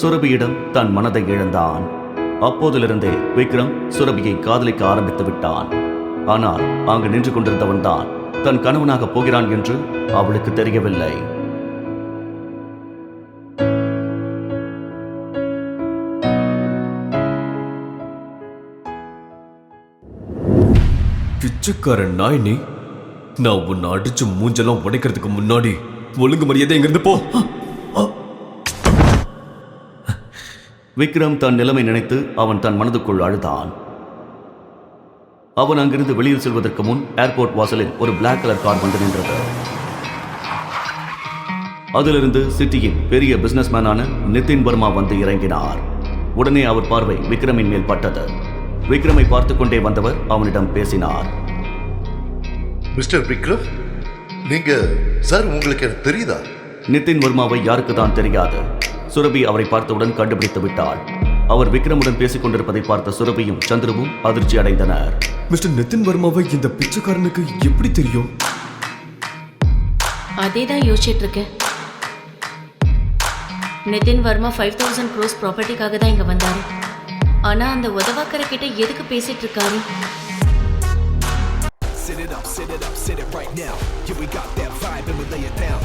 சுரபியிடம் தன் மனதை இழந்தான். அப்போதிலிருந்தே விக்ரம் சுரபியை காதலிக்க ஆரம்பித்து விட்டான். ஆனால் அங்கு நின்று கொண்டிருந்தவன் தான் தன் கணவனாக போகிறான் என்று அவளுக்கு தெரியவில்லை. பிச்சைக்காரன் நாய் நீ? நான் உன்னை அடிச்சு மூஞ்செல்லாம் உடைக்கிறதுக்கு முன்னாடி ஒழுங்கு மரியாதை இங்கிருந்து போ. விக்ரம் தன் நிலைமை நினைத்து அவன் தன் மனதுக்குள் அழுதான். அவன் அங்கிருந்து வெளியில் செல்வதற்கு முன் ஏர்போர்ட் வாசலில் ஒரு பிளாக் கலர் கார் வந்து நின்றது. அதிலிருந்து சிட்டியின் பெரிய பிசினஸ்மேனான நிதின் வர்மா வந்து இறங்கினார். உடனே அவர் பார்வை விக்ரமின் மேல் பட்டது. விக்ரமை பார்த்து கொண்டே வந்தவர் அவனிடம் பேசினார். மிஸ்டர் விக்ரம் நீங்க சார் உங்களுக்கு தெரியுதா? நிதின் வர்மாவை யாருக்கு தான் தெரியாது. சுரபி அவரை பார்த்தவுடன் கண்டுபிடித்து விட்டாள். அவர் விக்ரமுடன் பேசிக் கொண்டிருப்பதை பார்த்த சுரபியும் சந்துருவும் அதிர்ச்சி அடைந்தனர். மிஸ்டர் நிதின் வர்மாவை இந்த பிச்சைக்காரனுக்கு எப்படி தெரியும்? அதே தான் யோசிச்சுட்டு இருக்கேன் Nitin Varma five thousand cross ப்ராப்பர்ட்டிக்காக தான் இங்க வந்தாரு. ஆனா அந்த உதவாக்கரை கிட்ட எதுக்கு பேசிட்டு இருக்காரு Sit it up, sit it up, sit it right now. Yeah, we got that vibe and we lay it down.